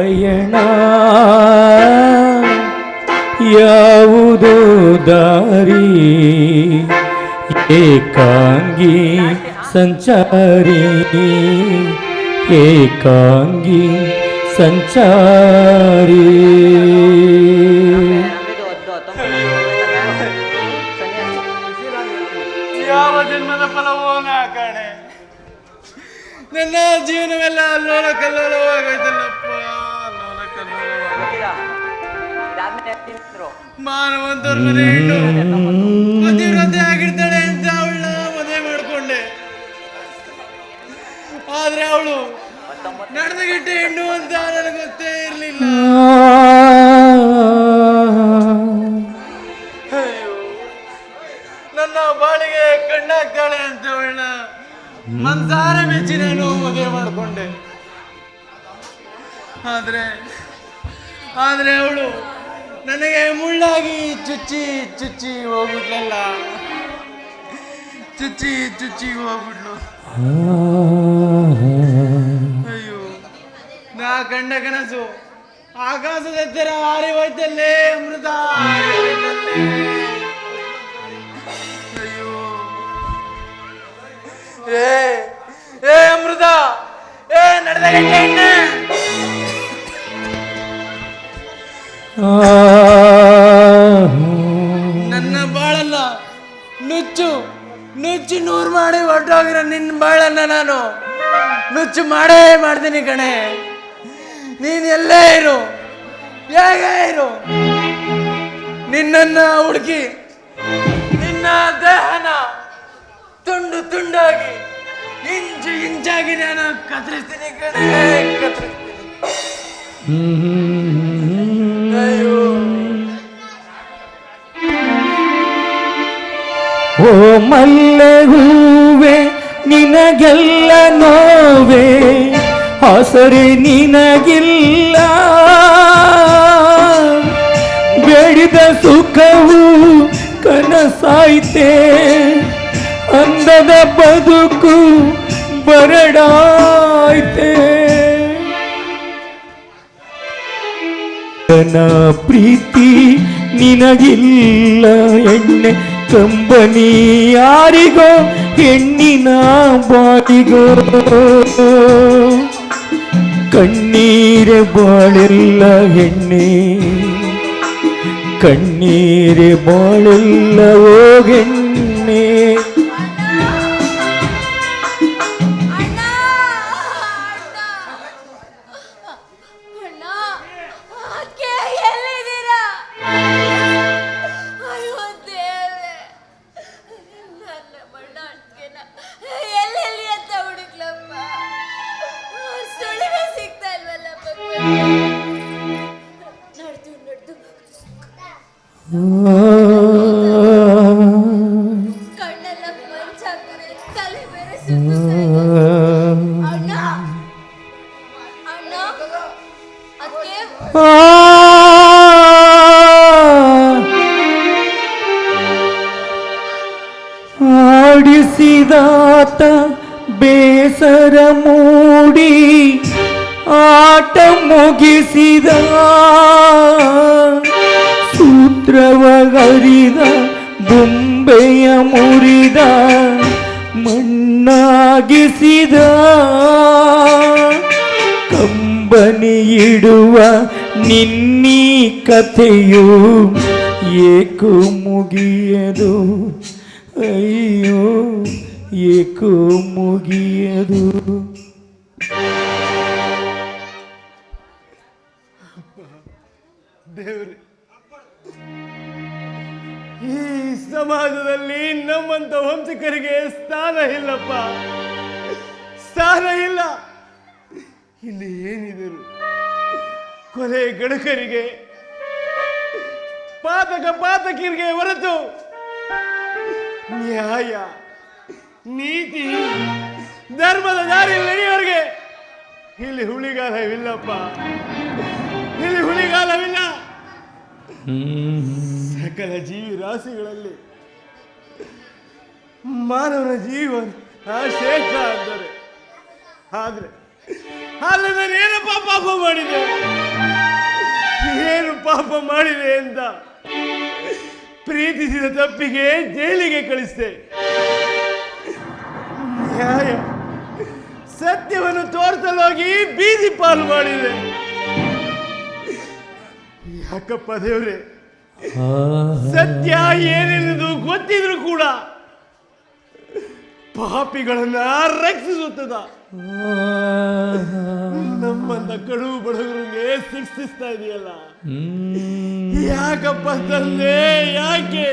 ಪಯಣ. ಯಾವುದೋ ದಾರಿ ಏಕಾಂಗಿ ಸಂಚಾರಿ. ಏಕಾಂಗಿ ಸಂಚಾರಿ. ಯಾವ ಜನ್ಮದ ಫಲವೋ ಕಾಣೆ. ನನ್ನ ಜೀವನವೆಲ್ಲ ಅಲ್ಲೋಲ ಕಲ್ಲೋಲವಾಗೈತಲ್ಲಪ್ಪ ಮಾನವಂತವ್ರ ಮನೆ ಹೆಣ್ಣು ಪತಿವ್ರತೆ ಆಗಿರ್ತಾಳೆ ಅಂತ ಅವಳನ್ನ ಮದುವೆ ಮಾಡಿಕೊಂಡೆ. ಆದ್ರೆ ಅವಳು ನಡೆದಗಿಟ್ಟ ಹೆಣ್ಣು ಅಂತ ನನಗೆ ಗೊತ್ತೇ ಇರಲಿಲ್ಲ. ನನ್ನ ಬಾಳಿಗೆ ಕಣ್ಣಾಗ್ತಾಳೆ ಅಂತ ಅವಳನ್ನ ಮನ್ಸಾರ ಮೆಚ್ಚಿ ನಾನು ಮದುವೆ ಮಾಡಿಕೊಂಡೆ. ಆದ್ರೆ ಆದ್ರೆ ಅವಳು ನನಗೆ ಮುಳ್ಳಾಗಿ ಚುಚ್ಚಿ ಚುಚ್ಚಿ ಹೋಗ್ಬಿಟ್ಲಲ್ಲ. ಚುಚ್ಚಿ ಚುಚ್ಚಿ ಹೋಗ್ಬಿಟ್ಲು. ಅಯ್ಯೋ, ನಾ ಕಂಡ ಕನಸು. ಆಕಾಶದ ಎತ್ತರ ಹಾರಿ ಹೋಯ್ತಲ್ಲೇ, ಅಮೃತ ಅಯ್ಯೋ. ಏ ಏ, ಅಮೃತ. ಏ, ನಡೆದ ಗಂಟೆ ನನ್ನ ನುಚ್ಚು ನುಚ್ಚು ನೂರು ಮಾಡಿ ಹೊರಟೋಗಿರೋ ನಿನ್ನ ಬಾಳನ್ನ ನಾನು ನುಚ್ಚು ಮಾಡೇ ಮಾಡ್ತೀನಿ ಕಣೆ. ನೀನು ಎಲ್ಲೇ ಇರು, ಹೇಗೆ ಇರು? ನಿನ್ನನ್ನ ಹುಡುಕಿ, ನಿನ್ನ ದೇಹನ ತುಂಡು ತುಂಡಾಗಿ, ಇಂಚು ಇಂಚಾಗಿ ನಾನು ಕತ್ತರಿಸ್ತೀನಿ ಕಣೆ, ಕತ್ತರಿಸ್ತೀನಿ. ಓ ಮಲ್ಲೆ ನಿನಗೆಲ್ಲ ನೋವೆ? ಹಸರೆ ನಿನಗಿಲ್ಲ. ಬೇಡಿದ ಸುಖವು ಕನಸಾಯ್ತೆ? ಅಂದದ ಬದುಕು ಬರಡಾಯ್ತೆ? ನನ್ನ ಪ್ರೀತಿ ನಿನಗಿಲ್ಲ ಎಣ್ಣೆ. கம்பனி ஆரிகோ எண்ணினா பாடிகோ கண்ணீரே பாழெல்ல எண்ணி. கண்ணீரே பாழெல்ல ஓ எண்ணி. ಆಡಿಸಿದಾತ ಬೇಸರ ಮೂಡಿ ಆಟ ಮುಗಿಸಿದ ಸೂತ್ರವಗರಿದ ಬೊಂಬೆಯ ಮುರಿದ ಮಣ್ಣಾಗಿಸಿದ ಕಂಬನಿ ಇಡುವ ನಿನ್ನೀ ಕಥೆಯು ಏಕು ಮುಗಿಯದು. ಅಯ್ಯೋ, ಏಕು ಮುಗಿಯದು. ದೇವ್ರಿ, ಈ ಸಮಾಜದಲ್ಲಿ ನಮ್ಮಂತ ವಂಶಕರಿಗೆ ಸ್ಥಾನ ಇಲ್ಲಪ್ಪ. ಸ್ಥಾನ ಇಲ್ಲ. ಇಲ್ಲಿ ಏನಿದರು ಕೊಲೆ ಗಡಕರಿಗೆ, ಪಾತಕ ಪಾತಕಿರಿಗೆ ಹೊರತು ನ್ಯಾಯ, ನೀತಿ, ಧರ್ಮದ ದಾರಿ ನಡೆಯೋರಿಗೆ ಇಲ್ಲಿ ಹುಳಿಗಾಲವಿಲ್ಲಪ್ಪ. ಇಲ್ಲಿ ಹುಳಿಗಾಲವಿಲ್ಲ. ಸಕಲ ಜೀವಿ ರಾಶಿಗಳಲ್ಲಿ ಮಾನವನ ಜೀವನ ಶ್ರೇಷ್ಠ ಆದರೆ, ಆದ್ರೆ ಆದ್ರೆ ನಾನು ಏನಪ್ಪ ಪಾಪ ಮಾಡಿದೆ? ಪಾಪ ಮಾಡಿದೆ ಅಂತ ಪ್ರೀತಿಸಿದ ತಪ್ಪಿಗೆ ಜೈಲಿಗೆ ಕಳಿಸಿದೆ. ನ್ಯಾಯ. ಸತ್ಯವನ್ನು ತೋರಿಸಲೋಗಿ ಬೀದಿ ಪಾಲು ಮಾಡಿದೆ. ಯಾಕಪ್ಪ ದೇವ್ರೆ? ಸತ್ಯ ಏನೆನ್ನುವುದು ಗೊತ್ತಿದ್ರು ಕೂಡ ಪಾಪಿಗಳನ್ನ ರಕ್ಷಿಸುತ್ತದ. ನಮ್ಮಂತ ಕಡು ಬಡಗರಿಗೆ ಶಿಕ್ಷಿಸ್ತಾ ಇದೆಯಲ್ಲ? ಯಾಕಪ್ಪ ತಂದೆ ಯಾಕೆ?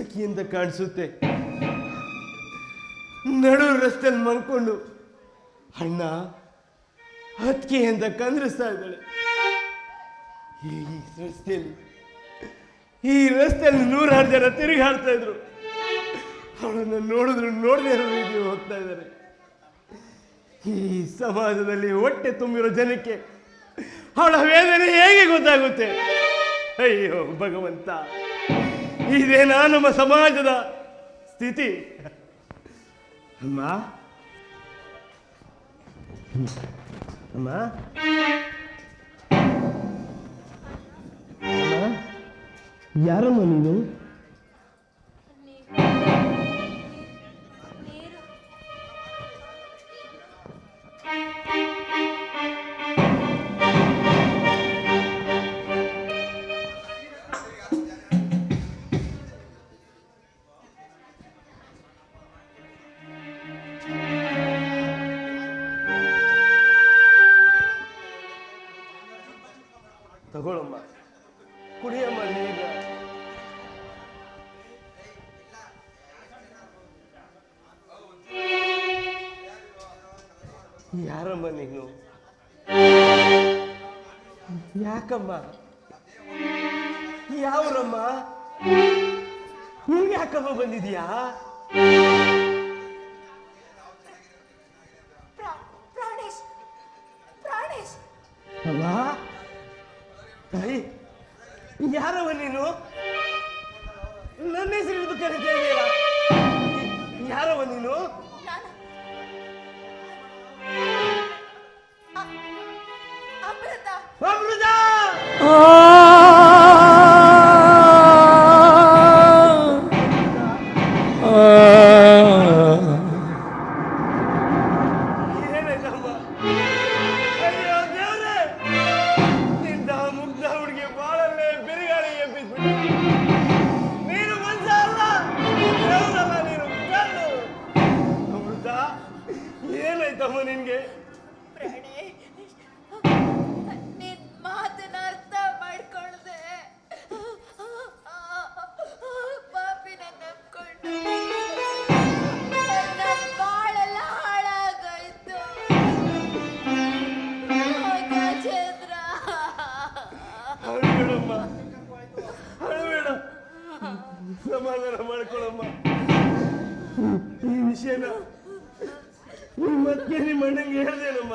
ಅಂತ ಕಾಣಿಸುತ್ತೆ. ನಡು ರಸ್ತೆಯಲ್ಲಿ ಮಲ್ಕೊಂಡು ಅಣ್ಣ ಹತ್ಕೆ ಅಂತ ಕಂದ್ರಿಸ್ತಾ ಇದ್ದಾಳೆ. ಈ ರಸ್ತೆಯಲ್ಲಿ ಈ ರಸ್ತೆಯಲ್ಲಿ ನೂರಾರು ಜನ ತಿರುಗಾಡ್ತಾ ಇದ್ರು. ಅವಳನ್ನು ನೋಡಿದ್ರು, ನೋಡದೇ ಇರೋ ರೀತಿ ಹೋಗ್ತಾ ಇದ್ದಾರೆ. ಈ ಸಮಾಜದಲ್ಲಿ ಹೊಟ್ಟೆ ತುಂಬಿರೋ ಜನಕ್ಕೆ ಅವಳ ವೇದನೆ ಹೇಗೆ ಗೊತ್ತಾಗುತ್ತೆ? ಅಯ್ಯೋ ಭಗವಂತ. ಇದೇನಾ ನಮ್ಮ ಸಮಾಜದ ಸ್ಥಿತಿ. ಅಮ್ಮ. ಅಮ್ಮ. ಯಾರಮ್ಮ ನೀನು? ಕುಡಿಯಮ್ಮ ನೀರು ಯಾರಮ್ಮ ನೀನು? ಯಾಕಮ್ಮ? ಯಾವ್ರಮ್ಮ? ನೀನ್ ಯಾಕಮ್ಮ ಬಂದಿದ್ಯಾ? ಪ್ರಾ- ಪ್ರಾಣೇಶ್ ಪ್ರಾಣೇಶ್. ತಾಯಿ ಯಾರವ ನೀನು? ನನ್ನ ಹೆಸರು ಹಿಡಿದು ಕರೀತಾ ಇದೆಯಲ್ಲ ಯಾರವ ನೀನು? ಅಮೃತ. ಸಮಾಧಾನ ಮಾಡ್ಕೊಳಮ್ಮ. ಈ ವಿಷಯನ ಮತ್ತೆ ನಿಮ್ಮ ಅಣ್ಣಂಗೆ ಹೇಳ್ದೇನಮ್ಮ.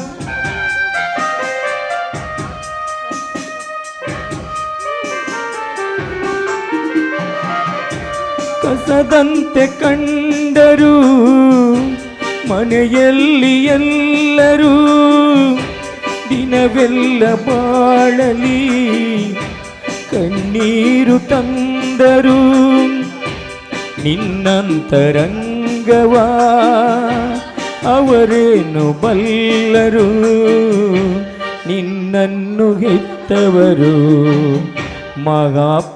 ಕಸದಂತೆ ಕಂಡರು ಮನೆಯಲ್ಲಿ ಎಲ್ಲರೂ ದಿನವೆಲ್ಲ ಬಾಳಲಿ ಕಣ್ಣೀರು ತಂದರು ನಿನ್ನಂತರಂಗವ ಅವರೇನು ಬಲ್ಲರು ನಿನ್ನನ್ನು ಹೆತ್ತವರು ಮಹಾಪುಣ್ಯವಂತರು.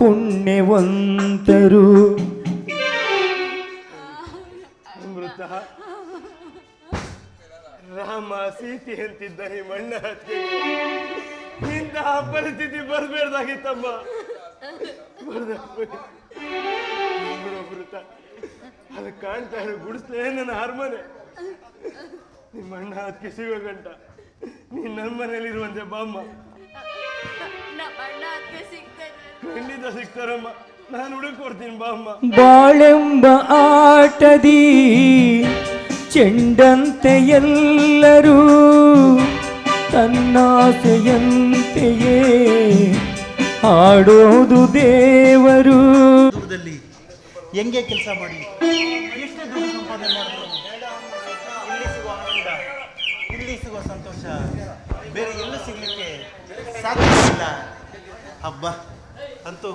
ರಾಮ ಸೀತಿ ಅಂತಿದ್ದ ಈ ಮಣ್ಣ ಹತ್ತಿಗೆ ಇಂತಹ ಪರಿಸ್ಥಿತಿ ಬರ್ಬೇಡ್ದಾಗಿತ್ತಮ್ಮ. ಅಮೃತ. ಅದು ಕಾಣ್ತಾ ಇರೋ ಗುಡಿಸ್ಲೇ ನನ್ನ ಅರ್ಮನೆ. ನಿಮ್ಮ ಅಣ್ಣ ಅದಕ್ಕೆ ಸಿಗೋ ಗಂಟ. ನೀನ್ ನನ್ನ ಮನೇಲಿರುವಂತೆ ಬಾಮ್ಮ. ಖಂಡಿತ ಸಿಗ್ತಾರಮ್ಮ. ನಾನು ಹುಡುಕ್ ಕೊಡ್ತೀನಿ ಬಾಮ್ಮ. ಬಾಳೆಂಬ ಆಟದಿ ಚೆಂಡಂತೆ ಎಲ್ಲರೂ ತನ್ನಾಸೆಯಂತೆಯೇ ಹಾಡೋದು ದೇವರು. ಹೆಂಗೆ ಕೆಲಸ ಮಾಡಿ? ಎಷ್ಟು ಇಲ್ಲಿ ಸಿಗುವ ಆನಂದ ಸಂತೋಷ. ಬೇರೆ ಎಲ್ಲೂ ಸಿಗ್ಲಿಕ್ಕೆ ಸಾಧ್ಯವಿಲ್ಲ ಹಬ್ಬ ಅಂತೂ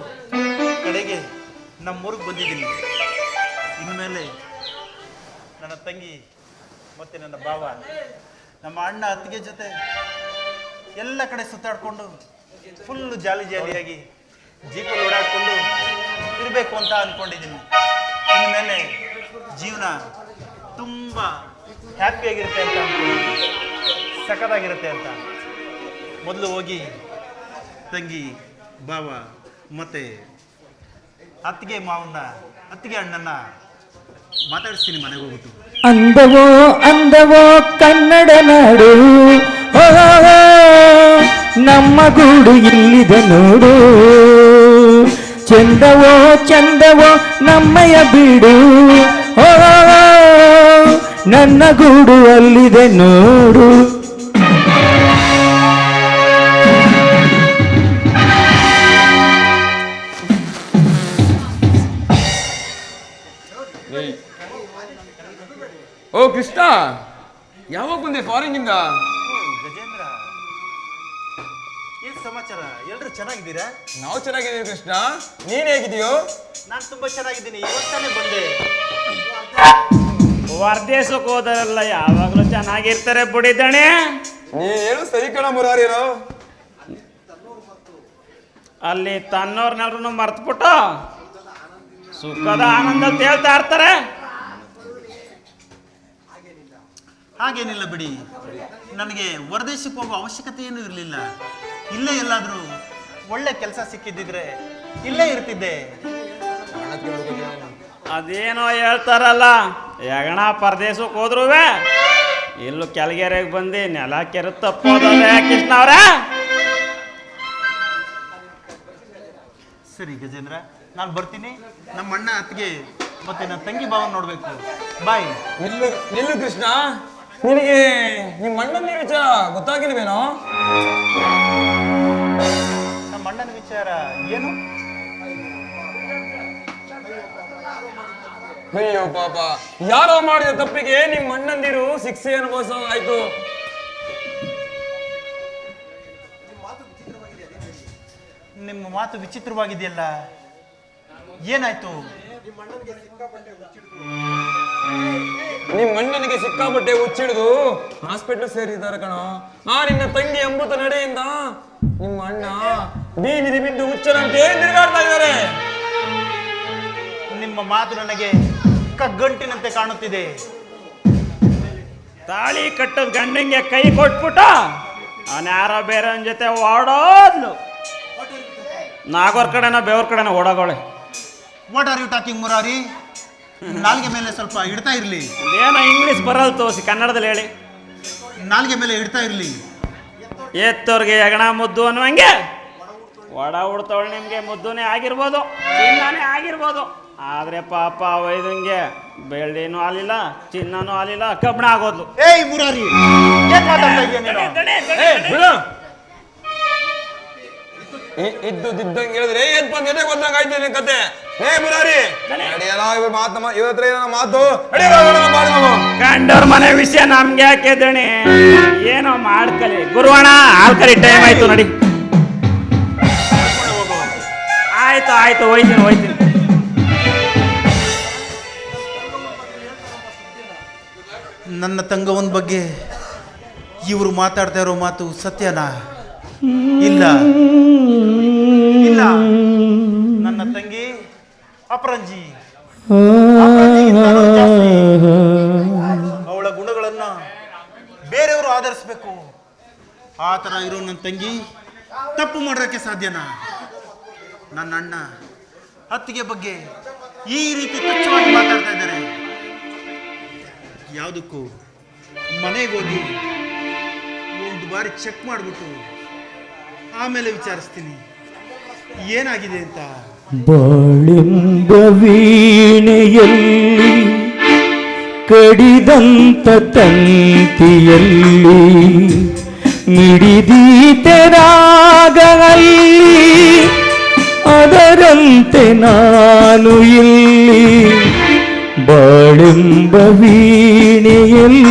ಕಡೆಗೆ ನಮ್ಮೂರಿಗೆ ಬಂದಿದ್ದೀನಿ. ಇನ್ಮೇಲೆ ನನ್ನ ತಂಗಿ, ಮತ್ತು ನನ್ನ ಭಾವ, ನಮ್ಮ ಅಣ್ಣ ಅತ್ತಿಗೆ ಜೊತೆ ಎಲ್ಲ ಕಡೆ ಸುತ್ತಾಡ್ಕೊಂಡು ಫುಲ್ಲು ಜಾಲಿ ಜಾಲಿಯಾಗಿ ಜೀಪಲ್ಲಿ ಓಡಾಡ್ಕೊಂಡು ಇರಬೇಕು ಅಂತ ಅಂದ್ಕೊಂಡಿದ್ದೀನಿ ಇನ್ಮೇಲೆ ಜೀವನ ತುಂಬ ಹ್ಯಾಪಿಯಾಗಿರುತ್ತೆ ಅಂತ ಸಖತ್ತಾಗಿರುತ್ತೆ ಅಂತ. ಮೊದಲು ಹೋಗಿ ತಂಗಿ, ಭಾವ, ಮತ್ತು ಅತ್ತಿಗೆ, ಮಾವನ್ನ, ಅತ್ತಿಗೆ ಅಣ್ಣನ ಮಾತಾಡಿಸ್ತೀನಿ ಮನೆಗೆ ಹೋಗ್ಬಿಟ್ಟು. ಅಂದವೋ ಅಂದವೋ, ಕನ್ನಡ ನಾಡು. ನಮ್ಮ ಗೂಡು ಇಲ್ಲಿದೆ ನೋಡು. ಚಂದವೋ ಚಂದವೋ ನಮ್ಮಯ ಬೀಡು. ನನ್ನ ಗೂಡು ಅಲ್ಲಿದೆ ನೋಡು. ಕೃಷ್ಣ? ಯಾವಾಗ ಬಂದೆ ಫಾರಿನ್ನಿಂದ? ಗಜೇಂದ್ರ ಏನ್ ಸಮಾಚಾರ? ಎಲ್ಲರೂ ಚೆನ್ನಾಗಿದ್ದೀರಾ? ನಾವು ಚೆನ್ನಾಗಿದ್ದೀವಿ ಕೃಷ್ಣ. ನೀನ್ ಹೇಗಿದೀಯೋ ನಾನು ತುಂಬಾ ಚೆನ್ನಾಗಿದ್ದೀನಿ. ಇವತ್ತಾನೆ ಬಂದೆ. ಹೊರದೇಶಕ್ಕೆ ಹೋದರೆಲ್ಲ ಯಾವಾಗಲೂ ಚೆನ್ನಾಗಿರ್ತಾರೆ ಬುಡಿದಣೆ ನೀನು ಏನು ಸರಿ ಕಣ ಮುರಾರಿರೋ ಅಲ್ಲಿ ತನ್ನೋರ್ನೆಲ್ರೂ ಮರ್ತ್ಬಿಟ್ಟು ಸುಖದ ಆನಂದ ಹೇಳ್ತಾ ಇರ್ತಾರೆ. ಹಾಗೇನಿಲ್ಲ ಬಿಡಿ. ನನಗೆ ಹೊರದೇಶಕ್ಕೆ ಹೋಗೋ ಅವಶ್ಯಕತೆ ಏನೂ ಇರಲಿಲ್ಲ. ಇಲ್ಲೇ ಎಲ್ಲಾದರೂ ಒಳ್ಳೆ ಕೆಲಸ ಸಿಕ್ಕಿದ್ದಿದ್ರೆ ಇಲ್ಲೇ ಇರ್ತಿದ್ದೆ. ಅದೇನೋ ಹೇಳ್ತಾರಲ್ಲ ಯಗಣ ಪರದೇಶಕ್ಕೆ ಹೋದ್ರು ಇಲ್ಲೂ ಕೆಳಗೆರೆಗೆ ಬಂದು ನೆಲ ಕೆರೆ ಕೃಷ್ಣ ಅವ್ರ. ಸರಿ ಗಜೇಂದ್ರ ನಾನು ಬರ್ತೀನಿ. ನಮ್ಮ ಅಣ್ಣ ಅತ್ತಿಗೆ ಮತ್ತೆ ನನ್ನ ತಂಗಿ ಭಾವನ ನೋಡ್ಬೇಕು. ಬಾಯ್ ನಿಲ್ಲು ನಿಲ್ಲು ಕೃಷ್ಣ. ನಿನಗೆ ನಿಮ್ಮ ಅಣ್ಣನ ವಿಚಾರ ಗೊತ್ತಾಗಿಲ್ವೇನೋ ನಮ್ಮ ಅಣ್ಣನ ವಿಚಾರ ಏನು? ಅಯ್ಯೋ ಪಾಪ ಯಾರೋ ಮಾಡಿದ ತಪ್ಪಿಗೆ ನಿಮ್ಮ ಅಣ್ಣಂದಿರು ಶಿಕ್ಷೆ ಅನುಭವಿಸೋದಾಯ್ತು ನಿಮ್ಮ ಮಾತು ವಿಚಿತ್ರವಾಗಿದೆಯಲ್ಲ? ಏನಾಯ್ತು? ನಿಮ್ಮ ಅಣ್ಣನಿಗೆ ಸಿಕ್ಕಾಪಟ್ಟೆ ಹುಚ್ಚಿಡಿದು. ಹಾಸ್ಪಿಟಲ್ ಸೇರಿದ್ದಾರೆ ಕಣ. ಆ ನಿನ್ನ ತಂಗಿ ಅಮೃತ ನಡೆಯಿಂದ ನಿಮ್ಮ ಅಣ್ಣ ಬೀದಿ ಬಿದ್ದು ಹುಚ್ಚರಂತೆ ತಿರುಗಾಡ್ತಾ ಇದ್ದಾರೆ. ನಿಮ್ಮ ಮಾತು ನನಗೆ ಕಗ್ಗಂಟಿನಂತೆ ಕಾಣುತ್ತಿದೆ. ತಾಳಿ ಕಟ್ಟದ ಗಂಡಂಗೆ ಕೈ ಕೊಟ್ಬಿಟ್ಟ ಅವನ ಯಾರೋ ಬೇರೆಯವನ ಜೊತೆ ಓಡೋದ್ಲು. ನಾಗೋರ್ ಕಡೆನ ಬೇವ್ರ ಕಡೆನ ಓಡೋಗೋಳೆ. What are you talking Murari ನಾಲ್ಗೆ ಮೇಲೆ ಸ್ವಲ್ಪ ಇಡ್ತಾ ಇರಲಿ. ಏನೋ ಇಂಗ್ಲೀಷ್ ಬರಲ್ ತೋರಿಸಿ ಕನ್ನಡದಲ್ಲಿ ಹೇಳಿ. ನಾಲ್ಗೆ ಮೇಲೆ ಇಡ್ತಾ ಇರಲಿ. ಎತ್ತೋರ್ಗೆ ಹೆಗಣ ಮುದ್ದು ಅನ್ನುವಂಗೆ. ಒಡ ಉಡ್ತವಳು ನಿಮಗೆ ಮುದ್ದುನೇ ಆಗಿರ್ಬೋದು ಚಿನ್ನನೇ ಆಗಿರ್ಬೋದು. ಆದರೆ ಪಾಪ ವೈದಂಗೆ ಬೆಳ್ಳಿನೂ ಆಲಿಲ್ಲ ಚಿನ್ನನೂ ಆಲಿಲ್ಲ ಕಬ್ಬಣ ಆಗೋದ್ಲು. ಏಯ್ ಮುರಾರಿ ಏನ್ ಮಾತಾಡ್ತಾ ಇದೀಯ ನೀನು? ಏ, ಬಿಡು. ಇದ್ದುದಿದ್ದಂಗೆ ಹೇಳಿದ್ರೆ ಏನ್ಪ ನೆನೆ ಗೊತ್ತಂಗ ಆಯ್ತು ನಿನ್ ಕತೆ? ಹೇ ಮುರಾರಿ ನಡೆಯಲ್ಲ ಇವ್ರ ಮಾತು ಇವ್ರ ಹತ್ರ ಏನೋ ಮಾತು. ಕಂಡವ್ರ ಮನೆ ವಿಷಯ ನಮ್ಗೆ ಯಾಕೆ ದಣಿ ಏನೋ ಮಾಡ್ಕಲಿ. ಗುರುವಣ ಆಲ್ಕಲಿ ಟೈಮ್ ಆಯ್ತು ನಡಿ. ಆಯ್ತು ಆಯ್ತು ಹೋಯ್ತೀನಿ ಹೋಯ್ತೀನಿ. ನನ್ನ ತಂಗವನ್ ಬಗ್ಗೆ ಇವರು ಮಾತಾಡ್ತಾ ಇರೋ ಮಾತು ಸತ್ಯನಾ? ಇಲ್ಲ. ಇಲ್ಲ. ನನ್ನ ತಂಗಿ ಅಪರಂಜಿ. ಅವಳ ಗುಣಗಳನ್ನ ಬೇರೆಯವರು ಆಧರಿಸ್ಬೇಕು. ಆ ಥರ ಇರೋ ನನ್ನ ತಂಗಿ ತಪ್ಪು ಮಾಡೋಕ್ಕೆ ಸಾಧ್ಯನಾ? ನನ್ನ ಅಣ್ಣ ಅತ್ತಿಗೆ ಬಗ್ಗೆ ಈ ರೀತಿ ತುಚ್ಛವಾಗಿ ಮಾತಾಡ್ತಾ ಇದ್ದಾರೆ. ಯಾವುದಕ್ಕೂ ಮನೆಗೆ ಹೋಗಿ ಒಂದು ಬಾರಿ ಚೆಕ್ ಮಾಡಿಬಿಟ್ಟು ಆಮೇಲೆ ವಿಚಾರಿಸ್ತೀನಿ. ಏನಾಗಿದೆ ಅಂತ? ಬಾಳೆಂಬ ವೀಣೆಯಲ್ಲಿ, ಕಡಿದಂತ ತಂತಿಯಲ್ಲಿ, ಮಿಡಿದೀತೆ ರಾಗದಲ್ಲಿ, ಅದರಂತೆ ನಾನು ಇಲ್ಲಿ ಬಾಳೆಂಬ ವೀಣೆಯಲ್ಲಿ.